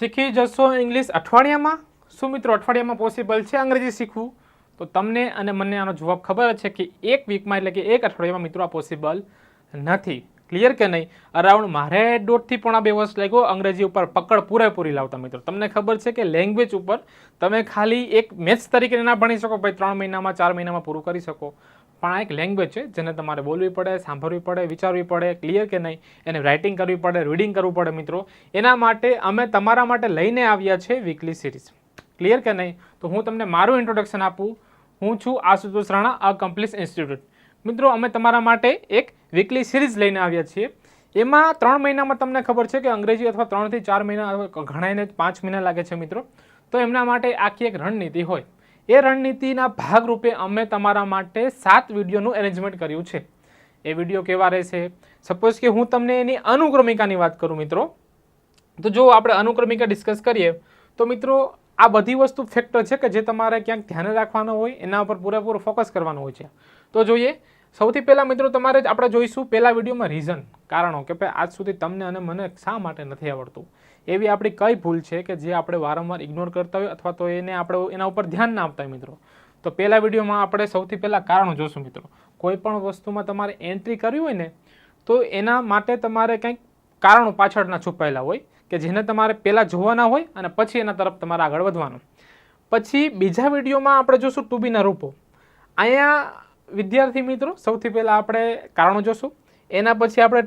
શીખી જશો ઇંગ્લિશ અઠવાડિયામાં? શું મિત્રો, અઠવાડિયામાં પોસિબલ છે અંગ્રેજી શીખવું? તો તમને અને મને આનો જવાબ ખબર છે કે એક વીકમાં એટલે કે એક અઠવાડિયામાં મિત્રો આ પોસિબલ નથી. ક્લિયર કે નહીં? અરાઉન્ડ મારે દોઢથી પોણા બે વર્ષ લાગ્યો અંગ્રેજી ઉપર પકડ પૂરેપૂરી લાવતા મિત્રો. તમને ખબર છે કે લેંગ્વેજ ઉપર તમે ખાલી એક મેથ્સ તરીકે ના ભણી શકો, ભાઈ ત્રણ મહિનામાં, ચાર મહિનામાં પૂરું કરી શકો. પણ આ એક લેંગ્વેજ છે, જેને તમારે બોલવી પડે, સાંભળવી પડે, વિચારવી પડે ક્લિયર કે નહીં, એને રાઇટિંગ કરવી પડે રીડિંગ કરવું પડે મિત્રો. એના માટે અમે તમારા માટે લઈને આવ્યા છે વીકલી સિરીઝ ક્લિયર કે નહીં? તો હું તમને મારું ઇન્ટ્રોડક્શન આપું. હું છું આશુતોષ રાણા, આ કમ્પ્લીસ ઇન્સ્ટિટ્યૂટ મિત્રો, અમે તમારા માટે એક વીકલી સિરીઝ લઈને આવ્યા છીએ. એમાં ત્રણ મહિનામાં તમને ખબર છે કે અંગ્રેજી અથવા ત્રણથી ચાર મહિના ઘણાને પાંચ મહિના લાગે છે મિત્રો. તો એમના માટે આખી એક રણનીતિ હોય. એ રણનીતિના ભાગરૂપે અમે તમારા માટે સાત વિડીયોનું એરેન્જમેન્ટ કર્યું છે. એ વીડિયો કેવા રહેશે? સપોઝ કે હું તમને એની અનુક્રમિકાની વાત કરું મિત્રો. તો જો આપણે અનુક્રમિકા ડિસ્કસ કરીએ, તો મિત્રો આ બધી વસ્તુ ફેક્ટર છે કે જે તમારે ક્યાંક ધ્યાને રાખવાનો હોય, એના ઉપર પૂરેપૂરો ફોકસ કરવાનો હોય છે. તો જોઈએ, સૌથી પહેલાં મિત્રો તમારે આપણે જોઈશું પહેલા વિડીયોમાં રીઝન કારણો કે ભાઈ આજ સુધી તમને અને મને શા માટે નથી આવડતું? એવી આપણી કઈ ભૂલ છે કે જે આપણે વારંવાર ઇગ્નોર કરતા હોય અથવા તો એને આપણે એના ઉપર ધ્યાન ના આપતા હોય મિત્રો. તો પહેલા વિડીયોમાં આપણે સૌથી પહેલાં કારણો જોશું મિત્રો. કોઈ પણ વસ્તુમાં તમારે એન્ટ્રી કરવી હોય ને, તો એના માટે તમારે કંઈક કારણો પાછળના છુપાયેલા હોય કે જેને તમારે પહેલાં જોવાના હોય અને પછી એના તરફ તમારે આગળ વધવાનું. પછી બીજા વિડીયોમાં આપણે જોશું ટુબીના રૂપો. અહીંયા વિદ્યાર્થી મિત્રો સૌથી પહેલાં આપણે કારણો જોશું. એના પછી આપણે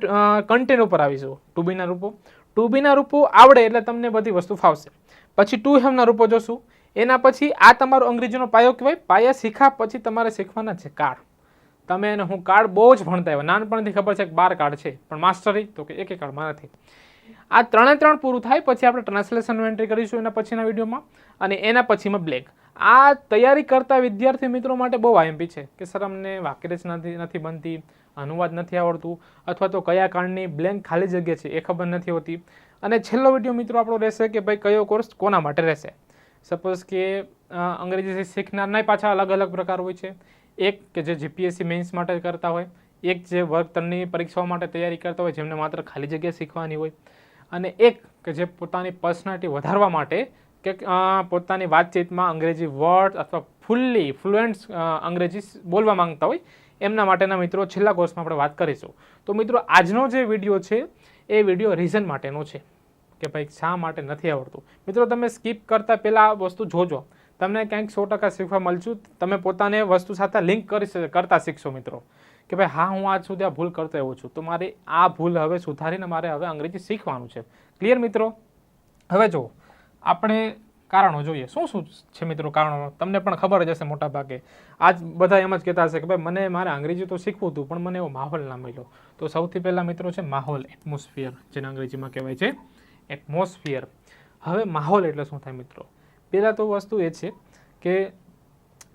કન્ટેન્ટ ઉપર આવીશું ટુબીના રૂપો. ટુ બીના રૂપો આવડે એટલે તમને બધી વસ્તુ ફાવશે. પછી ટુ હેમના રૂપો જોશું. એના પછી આ તમારો અંગ્રેજીનો પાયો કહેવાય, પાયા શીખા પછી તમારે શીખવાના છે કાર્ડ તમે એને હું કાર્ડ બહુ જ ભણતા આવ્યા. નાનપણથી ખબર છે કે બાર કાર્ડ છે, પણ માસ્ટરી તો કે એક એક કાર્ડમાં નથી આ ત્રણે ત્રણ પૂરું થાય, પછી આપણે ટ્રાન્સલેશનનું એન્ટ્રી કરીશું એના પછીના વિડીયોમાં. અને એના પછીમાં બ્લેક આ તૈયારી કરતા વિદ્યાર્થી મિત્રો માટે બહુ આઈએમપી છે, કે સર અમને વાક્યરચ નથી નથી બનતી. અનુવાદ નથી આવડતું અથવા તો કયા કારણની બ્લેન્ક ખાલી જગ્યા છે એ ખબર નથી હોતી. અને છેલ્લો વીડિયો મિત્રો આપણો રહેશે કે ભાઈ કયો કોર્સ કોના માટે રહેશે. સપોઝ કે અંગ્રેજી શીખનારના પાછા અલગ અલગ પ્રકાર હોય છે. એક કે જે જીપીએસસી મેન્સ માટે કરતા હોય, એક જે વર્ગ ત્રણની પરીક્ષાઓ માટે તૈયારી કરતા હોય જેમને માત્ર ખાલી જગ્યા શીખવાની હોય. અને એક કે જે પોતાની પર્સનાલિટી વધારવા માટે કે પોતાની વાતચીતમાં અંગ્રેજી વર્ડ અથવા ફૂલ્લી, ફ્લુએન્ટ અંગ્રેજી બોલવા માંગતા હોય, એમના માટેના મિત્રો છેલ્લા કોર્સમાં આપણે વાત કરીશું. તો મિત્રો, આજનો જે વીડિયો છે, એ વીડિયો રીઝન માટેનો છે, કે ભાઈ શા માટે નથી આવડતું. મિત્રો, તમે સ્કીપ કરતાં પહેલાં આ વસ્તુ જોજો. તમને ક્યાંક સો ટકા શીખવા મળશું. તમે પોતાને વસ્તુ સાથે લિંક કરી કરતા શીખશો, મિત્રો. કે ભાઈ, હા, હું આજ સુધી આ ભૂલ કરતો એવું છું. તો મારે આ ભૂલ હવે સુધારીને મારે હવે અંગ્રેજી શીખવાનું છે. ક્લિયર મિત્રો? હવે જો આપણે કારણો જોઈએ. શું શું છે મિત્રો કારણો? તમને પણ ખબર જ હશે મોટા ભાગે આજ બધા એમ જ કહેતા હશે કે ભાઈ, મને મારે અંગ્રેજી તો શીખવું હતું, પણ મને એવો માહોલ ના મળ્યો. તો સૌથી પહેલાં મિત્રો છે માહોલ એટમોસ્ફિયર જેને અંગ્રેજીમાં કહેવાય છે એટમોસ્ફિયર હવે માહોલ એટલે શું થાય મિત્રો? પહેલાં તો વસ્તુ એ છે કે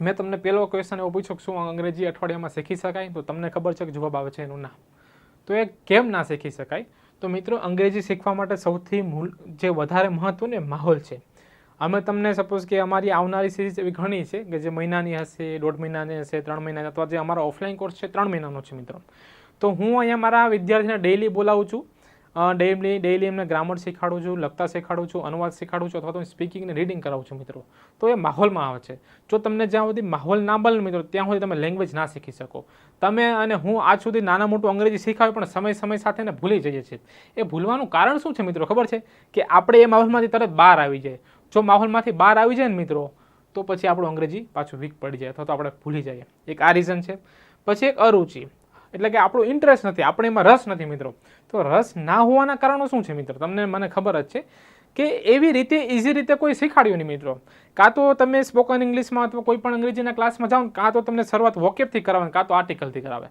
મેં તમને પહેલો ક્વેશ્ચન એવો પૂછ્યો કે શું અંગ્રેજી અઠવાડિયામાં શીખી શકાય? તો તમને ખબર છે કે જવાબ આવે છે એનું ના તો એ કેમ ના શીખી શકાય? તો મિત્રો અંગ્રેજી શીખવા માટે સૌથી મૂળ જે વધારે મહત્વનું માહોલ છે. અમે તમને સપોઝ કે અમારી આવનારી સિરીઝ એવી ઘણી છે કે જે મહિનાની હશે, દોઢ મહિનાની હશે, ત્રણ મહિનાની, અથવા જે અમારો ઓફલાઈન કોર્સ છે, ત્રણ મહિનાનો છે મિત્રો. તો હું અહીંયા મારા વિદ્યાર્થીને ડેઈલી બોલાવું છું. ડેઈલી ડેઈલી એમને ગ્રામર શીખાડું છું, લખતા શીખવાડું છું, અનુવાદ શીખાડું છું, અથવા તો સ્પીકિંગ ને રીડિંગ કરાવું છું મિત્રો. તો એ માહોલમાં આવે છે. જો તમને જ્યાં સુધી માહોલ ના બને મિત્રો, ત્યાં સુધી તમે લેંગ્વેજ ના શીખી શકો. તમે અને હું આજ સુધી નાના મોટું અંગ્રેજી શીખાવ્યું, પણ સમય સમય સાથે ને ભૂલી જઈએ છીએ. એ ભૂલવાનું કારણ શું છે મિત્રો? ખબર છે? કે આપણે એ માહોલમાંથી તરત બહાર આવી જાય જો માહોલમાંથી બહાર આવી જાય ને મિત્રો, તો પછી આપણું અંગ્રેજી પાછું વીક પડી જાય અથવા તો આપણે ભૂલી જઈએ. એક આ રીઝન છે. પછી એક અરુચિ. એટલે કે આપણું ઇન્ટરેસ્ટ નથી, આપણે એમાં રસ નથી મિત્રો. તો રસ ના હોવાના કારણો શું છે મિત્રો? તમને મને ખબર જ છે કે એવી રીતે ઇઝી રીતે કોઈ શીખાડ્યું નહીં મિત્રો. કાં તો તમે સ્પોકન ઇંગ્લિશમાં અથવા કોઈ પણ અંગ્રેજીના ક્લાસમાં જાઓ કાં તો તમને શરૂઆત વોકેપથી કરાવે કાં તો આર્ટિકલથી કરાવે.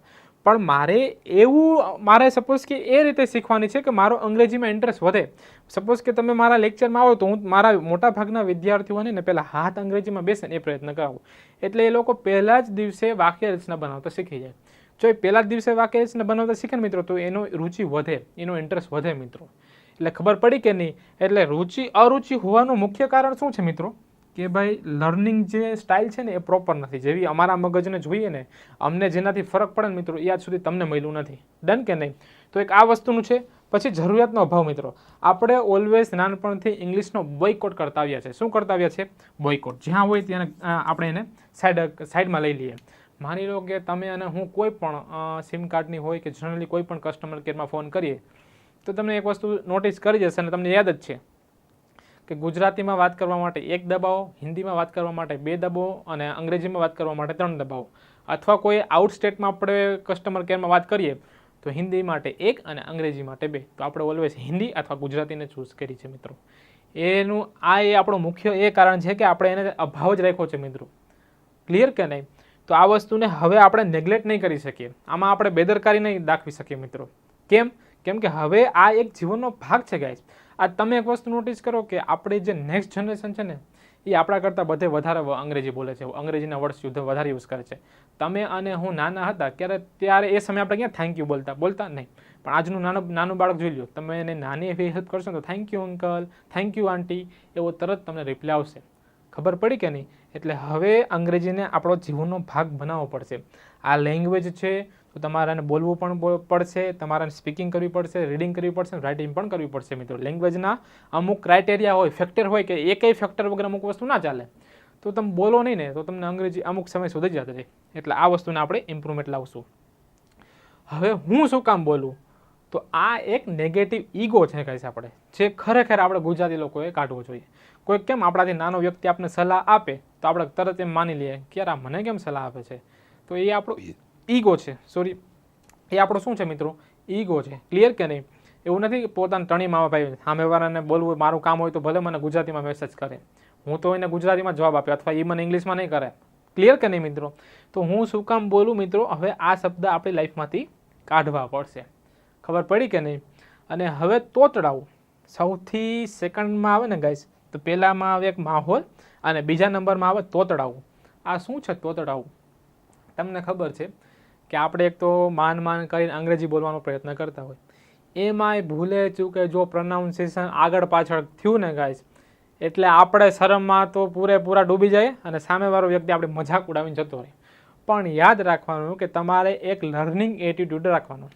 પણ મારે એવું, મારે સપોઝ કે એ રીતે શીખવાની છે કે મારો અંગ્રેજીમાં ઇન્ટરેસ્ટ વધે. સપોઝ કે તમે મારા લેક્ચરમાં આવો તો હું મારા મોટાભાગના વિદ્યાર્થીઓને ને પહેલાં હાથ અંગ્રેજીમાં બેસે ને એ પ્રયત્ન કરાવું. એટલે એ લોકો પહેલાં જ દિવસે વાક્ય રચના બનાવતા શીખી જાય. જો એ પહેલાં જ દિવસે વાક્ય રચના બનાવતા શીખે મિત્રો, તો એનો રુચિ વધે, એનો ઇન્ટરેસ્ટ વધે મિત્રો. એટલે ખબર પડી કે નહીં? એટલે રુચિ અરુચિ હોવાનું મુખ્ય કારણ શું છે મિત્રો? કે ભાઈ લર્નિંગ જે સ્ટાઇલ છે ને એ પ્રોપર નથી. જેવી અમારા મગજને જોઈએ ને, અમને જેનાથી ફરક પડે ને મિત્રો, એ આજ સુધી તમને મળ્યું નથી. ડન કે નહીં? તો એક આ વસ્તુનું છે. પછી જરૂરિયાતનો અભાવ મિત્રો. આપણે ઓલવેઝ નાનપણથી ઇંગ્લિશનો બોયકોટ કરતા આવ્યા છે. શું કરતા આવ્યા છે? બોયકોટ જ્યાં હોય ત્યાં આપણે એને સાઈડ સાઈડમાં લઈ લઈએ. માની લો કે તમે અને હું કોઈ પણ સિમ કાર્ડની હોય કે જનરલી કોઈ પણ કસ્ટમર કેરમાં ફોન કરીએ, તો તમને એક વસ્તુ નોટિસ કરી જશે અને તમને યાદ જ છે. કે ગુજરાતીમાં વાત કરવા માટે એક દબાવો, હિન્દીમાં વાત કરવા માટે બે દબાવો અને અંગ્રેજીમાં વાત કરવા માટે ત્રણ દબાવો. અથવા કોઈ આઉટ સ્ટેટમાં આપણે કસ્ટમર કેરમાં વાત કરીએ, તો હિન્દી માટે એક અને અંગ્રેજી માટે બે. તો આપણે ઓલવેઝ હિન્દી અથવા ગુજરાતીને ચૂઝ કરી છે મિત્રો. એનું, આ એ આપણું મુખ્ય એ કારણ છે કે આપણે એને અભાવ જ રાખ્યો છે મિત્રો. ક્લિયર કે નહીં? તો આ વસ્તુને હવે આપણે નેગ્લેક્ટ નહીં કરી શકીએ. આમાં આપણે બેદરકારી નહીં દાખવી શકીએ મિત્રો. કેમ? કેમ કે હવે આ એક જીવનનો ભાગ છે ગાઈસ આ તમે એક વસ્તુ નોટિસ કરો કે આપણી જે નેક્સ્ટ જનરેશન છે ને, એ આપણા કરતાં બધે વધારે અંગ્રેજી બોલે છે. અંગ્રેજીના વર્ડ્સ યુદ્ધ વધારે યુઝ કરે છે. તમે અને હું નાના હતા ત્યારે ત્યારે એ સમયે આપણે ક્યાં થેન્ક યુ બોલતા? બોલતા નહીં. પણ આજનું નાનું નાનું બાળક જોઈ લો તમે એને નાની એવી હેલ્પ કરશો તો thank you uncle thank you aunty એવો તરત તમને રિપ્લાય આવશે. ખબર પડી કે નહીં? એટલે હવે અંગ્રેજીને આપણો જીવનનો ભાગ બનાવવો પડશે. આ લેંગ્વેજ છે, તો તમારે એને બોલવું પણ પડશે તમારે સ્પીકિંગ કરવી પડશે રીડિંગ કરવી પડશે રાઇટિંગ પણ કરવી પડશે મિત્રો. લેંગ્વેજના અમુક ક્રાઇટેરિયા હોય ફેક્ટર હોય કે એકેય ફેક્ટર વગર અમુક વસ્તુ ના ચાલે. તો તમે બોલો નહીં ને, તો તમને અંગ્રેજી અમુક સમય સુધી જ યાદ રહે. એટલે આ વસ્તુને આપણે ઇમ્પ્રુવમેન્ટ લાવશું. હવે હું શું કામ બોલું? તો આ એક નેગેટિવ ઈગો છે કહીશ આપણે. જે ખરેખર આપણે ગુજરાતી લોકોએ કાઢવો જોઈએ. કોઈ કેમ આપણાથી નાનો વ્યક્તિ આપણને સલાહ આપે તો આપણે તરત એમ માની લઈએ કે યાર આ મને કેમ સલાહ આપે છે? તો એ આપણો ઈગો છે. સોરી એ આપણો શું છે મિત્રો? ઈગો છે. ક્લિયર કે નહીં? એવું નથી કે પોતાના ત્રણેય મામા ભાઈ સામેવાળાને બોલવું મારું કામ હોય તો ભલે મને ગુજરાતીમાં મેસેજ કરે. હું તો એને ગુજરાતીમાં જવાબ આપ્યો અથવા એ મને ઇંગ્લિશમાં નહીં કરે. ક્લિયર કે નહીં મિત્રો? તો હું શું કામ બોલું મિત્રો? હવે આ શબ્દ આપણી લાઈફમાંથી કાઢવા પડશે. ખબર પડી કે નહીં? અને હવે તોતડાવું. સૌથી સેકન્ડમાં આવે ને ગાઈસ તો પહેલામાં આવે એક માહોલ અને બીજા નંબરમાં આવે તોતડાવું. આ શું છે તોતડાવું? તમને ખબર છે કે આપણે એક તો માન માન કરીને અંગ્રેજી બોલવાનો પ્રયત્ન કરતા હોય. એમાંય ભૂલે ચૂકે જો પ્રનાઉન્સિએશન આગળ પાછળ થયું ને ગાઈસ એટલે આપણે શરમમાં તો પૂરેપૂરા ડૂબી જાય અને સામેવાળો વ્યક્તિ આપણે મજાક ઉડાવીને જતો રહે. પણ યાદ રાખવાનું કે તમારે એક લર્નિંગ એટીટ્યૂડ રાખવાનો.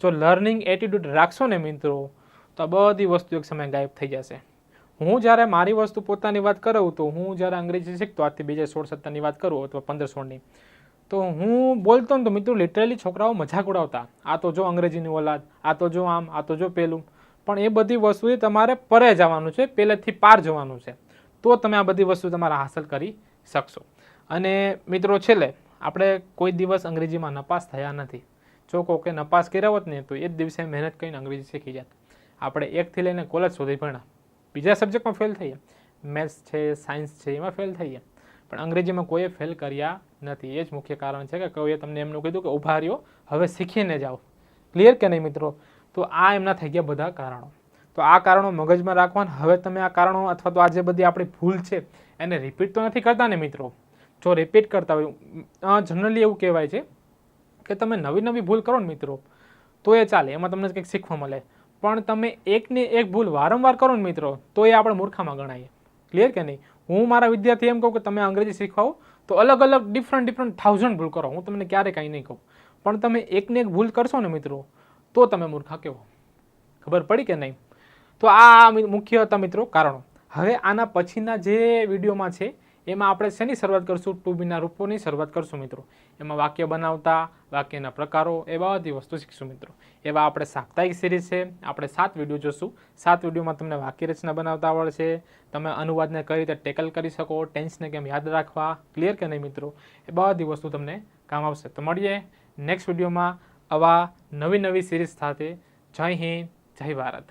જો લર્નિંગ એટીટ્યૂડ રાખશો ને મિત્રો, તો બધી વસ્તુ એક સમય ગાયબ થઈ જશે. હું જ્યારે મારી વસ્તુ પોતાની વાત કરું તો હું જ્યારે અંગ્રેજી શીખતો, આજથી બીજે સોળ, સત્તરની વાત કરું અથવા પંદર સોળની, તો હું બોલતો ને તો મિત્રો લિટરલી છોકરાઓ મજાક ઉડાવતા. આ તો જો અંગ્રેજીની ઓલાદ, આ તો જો આમ, આ તો જો પેલું. પણ એ બધી વસ્તુ તમારે પરે જવાનું છે પહેલેથી પાર જવાનું છે. તો તમે આ બધી વસ્તુ તમારે હાંસલ કરી શકશો. અને મિત્રો છેલ્લે, આપણે કોઈ દિવસ અંગ્રેજીમાં નપાસ થયા નથી. જો કોકે નપાસ કર્યા હોત ને, તો એ જ દિવસે મહેનત કરીને અંગ્રેજી શીખી જાત. આપણે એકથી લઈને કોલેજ સુધી ભણ્યા. બીજા સબ્જેક્ટમાં ફેલ થઈએ મેથ્સ છે સાયન્સ છે, એમાં ફેલ થઈએ પણ અંગ્રેજીમાં કોઈએ ફેલ કર્યા નથી. એ જ મુખ્ય કારણ છે કે કોઈએ તમને એમનું કીધું કે ઊભા રહ્યો, હવે શીખીને જાઓ. ક્લિયર કે નહીં મિત્રો? તો આ એમના થઈ ગયા બધા કારણો. તો આ કારણો મગજમાં રાખવાના. હવે તમે આ કારણો અથવા તો આ જે બધી આપણી ભૂલ છે, એને રિપીટ તો નથી કરતા ને મિત્રો? જો રિપીટ કરતા હોય જનરલી એવું કહેવાય છે કે તમે નવી નવી ભૂલ કરો ને મિત્રો, તો એ ચાલે. એમાં તમને કંઈક શીખવા મળે. પણ તમે એકને એક ભૂલ વારંવાર કરો ને મિત્રો, તો એ આપણે મૂર્ખામાં ગણાય ક્લિયર કે નહીં? હું મારા વિદ્યાર્થી એમ કહું કે તમે અંગ્રેજી શીખવાઓ, તો અલગ અલગ ડિફરન્ટ ડિફરન્ટ થાઉઝન્ડ ભૂલ કરો. હું તમને ક્યારે કાંઈ નહીં કહું. પણ તમે એકને એક ભૂલ કરશો ને મિત્રો, તો તમે મૂર્ખા કેવો? ખબર પડી કે નહીં? તો આ મુખ્ય હતા મિત્રો કારણો. હવે આના પછીના જે વિડીયોમાં છે એમાં આપણે શેની શરૂઆત કરશું? ટુ બીના રૂપોની શરૂઆત કરશું મિત્રો. એમાં વાક્ય બનાવતા, વાક્યના પ્રકારો એવા બધી વસ્તુ શીખશું મિત્રો. એવા આપણે સાપ્તાહિક સિરીઝ છે. આપણે સાત વીડિયો જોશું. સાત વિડીયોમાં તમને વાક્ય રચના બનાવતા આવડશે. તમે અનુવાદને કઈ રીતે ટેકલ કરી શકો ટેન્સને કેમ યાદ રાખવા ક્લિયર કે નહીં મિત્રો? એ બધી વસ્તુ તમને કામ આવશે. તો મળીએ નેક્સ્ટ વિડીયોમાં આવા નવી નવી સિરીઝ સાથે. જય હિન્દ, જય ભારત.